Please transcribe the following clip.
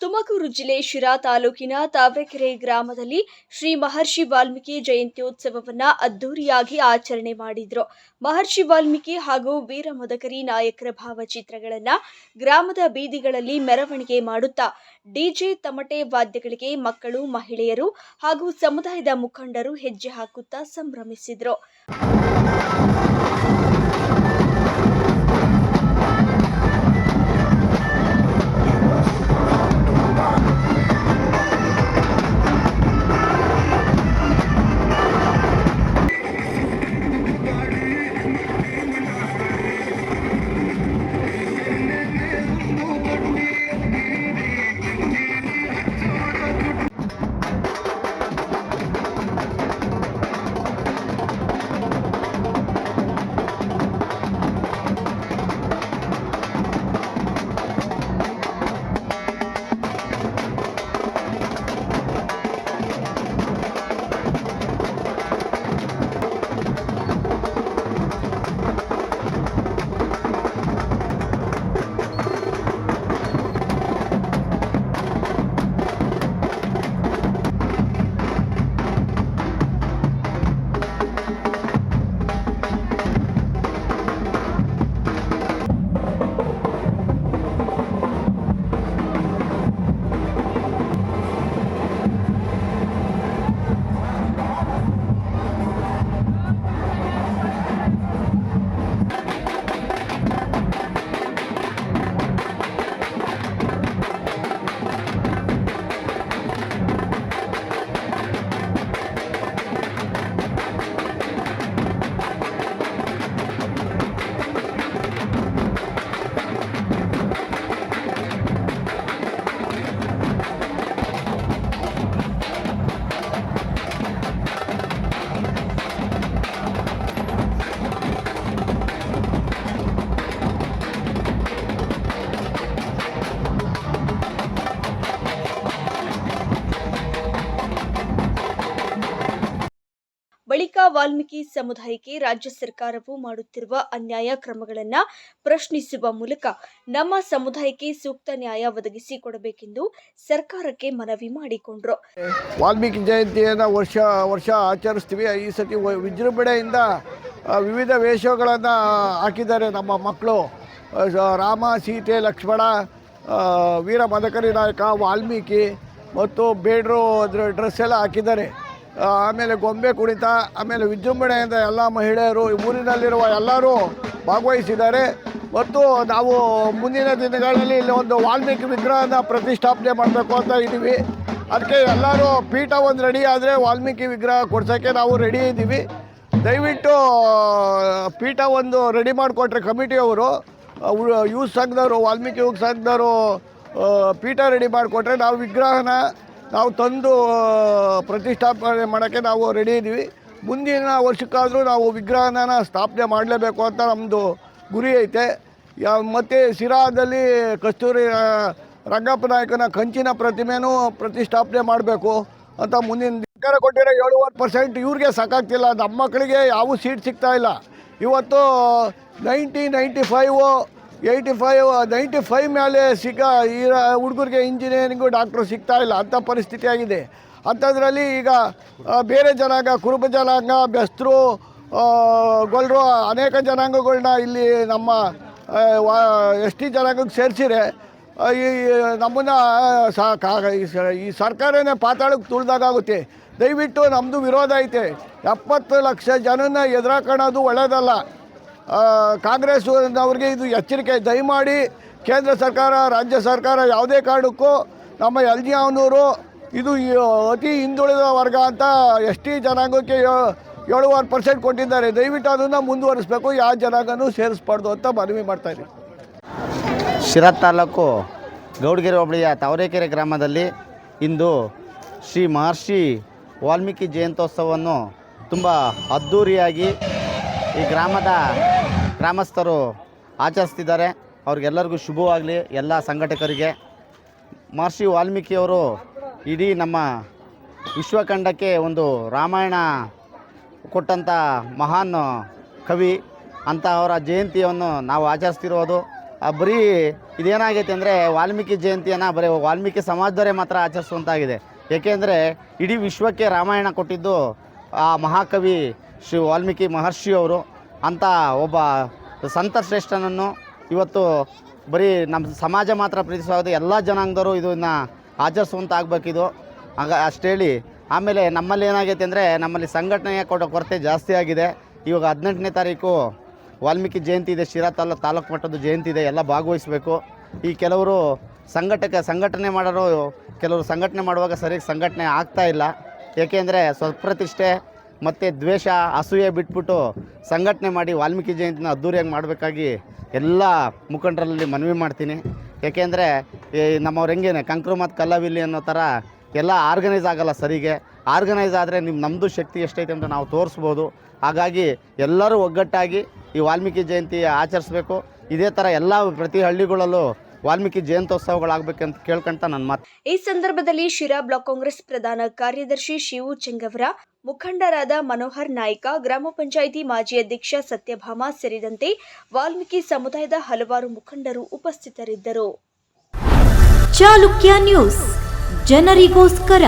ತುಮಕೂರು ಜಿಲ್ಲೆ ಶಿರಾ ತಾಲೂಕಿನ ತಾವರೆಕೆರೆ ಗ್ರಾಮದಲ್ಲಿ ಶ್ರೀ ಮಹರ್ಷಿ ವಾಲ್ಮೀಕಿ ಜಯಂತ್ಯೋತ್ಸವವನ್ನು ಅದ್ದೂರಿಯಾಗಿ ಆಚರಣೆ ಮಾಡಿದ್ರು. ಮಹರ್ಷಿ ವಾಲ್ಮೀಕಿ ಹಾಗೂ ವೀರ ಮದಕರಿ ನಾಯಕರ ಭಾವಚಿತ್ರಗಳನ್ನು ಗ್ರಾಮದ ಬೀದಿಗಳಲ್ಲಿ ಮೆರವಣಿಗೆ ಮಾಡುತ್ತಾ ಡಿಜೆ ತಮಟೆ ವಾದ್ಯಗಳಿಗೆ ಮಕ್ಕಳು, ಮಹಿಳೆಯರು ಹಾಗೂ ಸಮುದಾಯದ ಮುಖಂಡರು ಹೆಜ್ಜೆ ಹಾಕುತ್ತಾ ಸಂಭ್ರಮಿಸಿದ್ರು. ವಾಲ್ಮೀಕಿ ಸಮುದಾಯಕ್ಕೆ ರಾಜ್ಯ ಸರ್ಕಾರವು ಮಾಡುತ್ತಿರುವ ಅನ್ಯಾಯ ಕ್ರಮಗಳನ್ನು ಪ್ರಶ್ನಿಸುವ ಮೂಲಕ ನಮ್ಮ ಸಮುದಾಯಕ್ಕೆ ಸೂಕ್ತ ನ್ಯಾಯ ಒದಗಿಸಿಕೊಡಬೇಕೆಂದು ಸರ್ಕಾರಕ್ಕೆ ಮನವಿ ಮಾಡಿಕೊಂಡ್ರು. ವಾಲ್ಮೀಕಿ ಜಯಂತಿಯನ್ನು ವರ್ಷ ವರ್ಷ ಆಚರಿಸ್ತೀವಿ. ಈ ಸತಿ ವಿಜೃಂಭಣೆಯಿಂದ ವಿವಿಧ ವೇಷಗಳನ್ನು ಹಾಕಿದ್ದಾರೆ ನಮ್ಮ ಮಕ್ಕಳು. ರಾಮ, ಸೀತೆ, ಲಕ್ಷ್ಮಣ ವೀರ ಮದಕರಿ ನಾಯಕ, ವಾಲ್ಮೀಕಿ ಮತ್ತು ಬೇಡ್ರು ಡ್ರೆಸ್ ಎಲ್ಲ ಹಾಕಿದ್ದಾರೆ. ಆಮೇಲೆ ಗೊಂಬೆ ಕುಣಿತ, ಆಮೇಲೆ ವಿಜೃಂಭಣೆಯಿಂದ ಎಲ್ಲ ಮಹಿಳೆಯರು ಊರಿನಲ್ಲಿರುವ ಎಲ್ಲರೂ ಭಾಗವಹಿಸಿದ್ದಾರೆ. ಮತ್ತು ನಾವು ಮುಂದಿನ ದಿನಗಳಲ್ಲಿ ಇಲ್ಲಿ ಒಂದು ವಾಲ್ಮೀಕಿ ವಿಗ್ರಹನ ಪ್ರತಿಷ್ಠಾಪನೆ ಮಾಡಬೇಕು ಅಂತ ಇದ್ದೀವಿ. ಅದಕ್ಕೆ ಎಲ್ಲರೂ ಪೀಠ ಒಂದು ರೆಡಿ ಆದರೆ ವಾಲ್ಮೀಕಿ ವಿಗ್ರಹ ಕೊಡ್ಸೋಕ್ಕೆ ನಾವು ರೆಡಿ ಇದ್ದೀವಿ. ದಯವಿಟ್ಟು ಪೀಠ ಒಂದು ರೆಡಿ ಮಾಡಿಕೊಟ್ರೆ ಕಮಿಟಿಯವರು ಯೂಸ್ ಸಂಘದವರು, ವಾಲ್ಮೀಕಿ ಯುವ ಸಂಘದವರು ಪೀಠ ರೆಡಿ ಮಾಡಿಕೊಟ್ರೆ ನಾವು ವಿಗ್ರಹನ ನಾವು ತಂದು ಪ್ರತಿಷ್ಠಾಪನೆ ಮಾಡೋಕ್ಕೆ ನಾವು ರೆಡಿ ಇದ್ದೀವಿ. ಮುಂದಿನ ವರ್ಷಕ್ಕಾದರೂ ನಾವು ವಿಗ್ರಹನ ಸ್ಥಾಪನೆ ಮಾಡಲೇಬೇಕು ಅಂತ ನಮ್ಮದು ಗುರಿ ಐತೆ. ಮತ್ತು ಶಿರಾದಲ್ಲಿ ಕಸ್ತೂರಿ ರಂಗಪ್ಪ ನಾಯಕನ ಕಂಚಿನ ಪ್ರತಿಮೆನೂ ಪ್ರತಿಷ್ಠಾಪನೆ ಮಾಡಬೇಕು ಅಂತ ಮುಂದಿನ ಸರ್ಕಾರ ಕೊಟ್ಟಿರೋ ಏಳುವರೆ ಪರ್ಸೆಂಟ್ ಇವ್ರಿಗೆ ಸಾಕಾಗ್ತಿಲ್ಲ. ನಮ್ಮ ಮಕ್ಕಳಿಗೆ ಯಾವ ಸೀಟ್ ಸಿಗ್ತಾ ಇಲ್ಲ. ಇವತ್ತು ninety ninety five eighty five ninety five ಮೇಲೆ ಸಿಗ ಈ ಹುಡುಗರಿಗೆ ಇಂಜಿನಿಯರಿಂಗು ಡಾಕ್ಟ್ರು ಸಿಗ್ತಾ ಇಲ್ಲ ಅಂಥ ಪರಿಸ್ಥಿತಿ ಆಗಿದೆ. ಅಂಥದ್ರಲ್ಲಿ ಈಗ ಬೇರೆ ಜನಾಂಗ, ಕುರುಬ ಜನಾಂಗ ಬೆಸ್ತರು ಗೊಲ್ರು, ಅನೇಕ ಜನಾಂಗಗಳನ್ನ ಇಲ್ಲಿ ನಮ್ಮ ಎಸ್ ಟಿ ಜನಾಂಗಕ್ಕೆ ಸೇರಿಸಿರೆ ಈ, ನಮ್ಮನ್ನು ಈ ಸರ್ಕಾರನೇ ಪಾತಾಳಕ್ಕೆ ತುಳಿದಾಗುತ್ತೆ ದಯವಿಟ್ಟು ನಮ್ಮದು ವಿರೋಧ ಐತೆ. ಎಪ್ಪತ್ತು ಲಕ್ಷ ಜನನ ಎದುರಾಕೋದು ಒಳ್ಳೆಯದಲ್ಲ ಕಾಂಗ್ರೆಸ್ ಅವ್ರಿಗೆ ಇದು ಎಚ್ಚರಿಕೆ ದಯಮಾಡಿ ಕೇಂದ್ರ ಸರ್ಕಾರ, ರಾಜ್ಯ ಸರ್ಕಾರ ಯಾವುದೇ ಕಾರಣಕ್ಕೂ ನಮ್ಮ ಎಲ್ ಜಿ ಅವನೂರು ಇದು ಅತಿ ಹಿಂದುಳಿದ ವರ್ಗ ಅಂತ ಎಸ್ ಟಿ ಜನಾಂಗಕ್ಕೆ ಏಳುವರೆ ಪರ್ಸೆಂಟ್ ಕೊಟ್ಟಿದ್ದಾರೆ. ದಯವಿಟ್ಟು ಅದನ್ನು ಮುಂದುವರಿಸಬೇಕು. ಯಾವ ಜನಾಂಗನೂ ಸೇರಿಸ್ಬಾರ್ದು ಅಂತ ಮನವಿ ಮಾಡ್ತಾರೆ ಶಿರಾ ತಾಲೂಕು ಗೌಡಗೆರೆ ಹೋಬಳಿಯ ತಾವರೆಕೆರೆ ಗ್ರಾಮದಲ್ಲಿ ಇಂದು ಶ್ರೀ ಮಹರ್ಷಿ ವಾಲ್ಮೀಕಿ ಜಯಂತ್ಯೋತ್ಸವವನ್ನು ತುಂಬ ಅದ್ಧೂರಿಯಾಗಿ ಈ ಗ್ರಾಮದ ಗ್ರಾಮಸ್ಥರು ಆಚರಿಸ್ತಿದ್ದಾರೆ. ಅವ್ರಿಗೆಲ್ಲರಿಗೂ ಶುಭವಾಗಲಿ ಎಲ್ಲ ಸಂಘಟಕರಿಗೆ. ಮಹರ್ಷಿ ವಾಲ್ಮೀಕಿಯವರು ಇಡೀ ನಮ್ಮ ವಿಶ್ವಖಂಡಕ್ಕೆ ಒಂದು ರಾಮಾಯಣ ಕೊಟ್ಟಂಥ ಮಹಾನ್ ಕವಿ ಅಂತ ಅವರ ಜಯಂತಿಯನ್ನು ನಾವು ಆಚರಿಸ್ತಿರೋದು. ಬರೀ ಇದೇನಾಗೈತೆ ಅಂದರೆ ವಾಲ್ಮೀಕಿ ಜಯಂತಿಯನ್ನು ಬರೀ ವಾಲ್ಮೀಕಿ ಸಮಾಜದವರೇ ಮಾತ್ರ ಆಚರಿಸುವಂತಾಗಿದೆ. ಏಕೆಂದರೆ ಇಡೀ ವಿಶ್ವಕ್ಕೆ ರಾಮಾಯಣ ಕೊಟ್ಟಿದ್ದು ಆ ಮಹಾಕವಿ ಶ್ರೀ ವಾಲ್ಮೀಕಿ ಮಹರ್ಷಿಯವರು. ಅಂಥ ಒಬ್ಬ ಸಂತ ಶ್ರೇಷ್ಠನನ್ನು ಇವತ್ತು ಬರೀ ನಮ್ಮ ಸಮಾಜ ಮಾತ್ರ ಪ್ರೀತಿಸೋದು ಎಲ್ಲ ಜನಾಂಗದವರು ಇದನ್ನು ಆಚರಿಸುವಂತ ಆಗಬೇಕಿದು ಆಗ ಹೇಳಿ. ಆಮೇಲೆ ನಮ್ಮಲ್ಲಿ ಏನಾಗೈತೆ ಅಂದರೆ ನಮ್ಮಲ್ಲಿ ಸಂಘಟನೆಯ ಕೊಡ ಕೊರತೆ ಜಾಸ್ತಿ ಆಗಿದೆ. ಇವಾಗ ಹದಿನೆಂಟನೇ ತಾರೀಕು ವಾಲ್ಮೀಕಿ ಜಯಂತಿ ಇದೆ, ಶಿರಾ ತಾಲ ತಾಲೂಕು ಮಟ್ಟದ ಜಯಂತಿ ಇದೆ, ಎಲ್ಲ ಭಾಗವಹಿಸಬೇಕು. ಈ ಕೆಲವರು ಸಂಘಟಕ ಸಂಘಟನೆ ಮಾಡೋರು, ಕೆಲವರು ಸಂಘಟನೆ ಮಾಡುವಾಗ ಸರಿಯಾಗಿ ಸಂಘಟನೆ ಆಗ್ತಾ ಇಲ್ಲ. ಏಕೆಂದರೆ ಸ್ವಪ್ರತಿಷ್ಠೆ ಮತ್ತು ದ್ವೇಷ, ಅಸೂಯೆ ಬಿಟ್ಬಿಟ್ಟು ಸಂಘಟನೆ ಮಾಡಿ ವಾಲ್ಮೀಕಿ ಜಯಂತಿನ ಅದ್ದೂರಿಯಾಗಿ ಮಾಡಬೇಕಾಗಿ ಎಲ್ಲ ಮುಖಂಡರಲ್ಲಿ ಮನವಿ ಮಾಡ್ತೀನಿ. ಏಕೆಂದರೆ ನಮ್ಮವ್ರು ಹೆಂಗೇನೆ ಕಂಕ್ರು ಮತ್ತು ಕಲ್ಲವಿಲ್ಲಿ ಅನ್ನೋ ಥರ ಎಲ್ಲ ಆರ್ಗನೈಸ್ ಆಗಲ್ಲ ಸರಿಗೆ. ಆರ್ಗನೈಸ್ ಆದರೆ ನಿಮ್ಮ ನಮ್ಮದು ಶಕ್ತಿ ಎಷ್ಟೈತೆ ಅಂತ ನಾವು ತೋರಿಸ್ಬೋದು. ಹಾಗಾಗಿ ಎಲ್ಲರೂ ಒಗ್ಗಟ್ಟಾಗಿ ಈ ವಾಲ್ಮೀಕಿ ಜಯಂತಿ ಆಚರಿಸ್ಬೇಕು. ಇದೇ ಥರ ಎಲ್ಲ ಪ್ರತಿ ಹಳ್ಳಿಗಳಲ್ಲೂ ವಾಲ್ಮೀಕಿ ಜಯಂತ್ಯೋತ್ಸವಗಳಾಗಬೇಕಂತ ಕೇಳ್ಕೊಂತ ನನ್ನ ಮಾತು. ಈ ಸಂದರ್ಭದಲ್ಲಿ ಶಿರಾ ಬ್ಲಾಕ್ ಕಾಂಗ್ರೆಸ್ ಪ್ರಧಾನ ಕಾರ್ಯದರ್ಶಿ ಶಿವು ಚೆಂಗವರ ಮುಖಂಡರಾದ ಮನೋಹರ್ ನಾಯ್ಕ, ಗ್ರಾಮ ಪಂಚಾಯಿತಿ ಮಾಜಿ ಅಧ್ಯಕ್ಷ ಸತ್ಯಭಾಮ ಸೇರಿದಂತೆ ವಾಲ್ಮೀಕಿ ಸಮುದಾಯದ ಹಲವಾರು ಮುಖಂಡರು ಉಪಸ್ಥಿತರಿದ್ದರು. ಚಾಲುಕ್ಯ ನ್ಯೂಸ್, ಜನರಿಗೋಸ್ಕರ.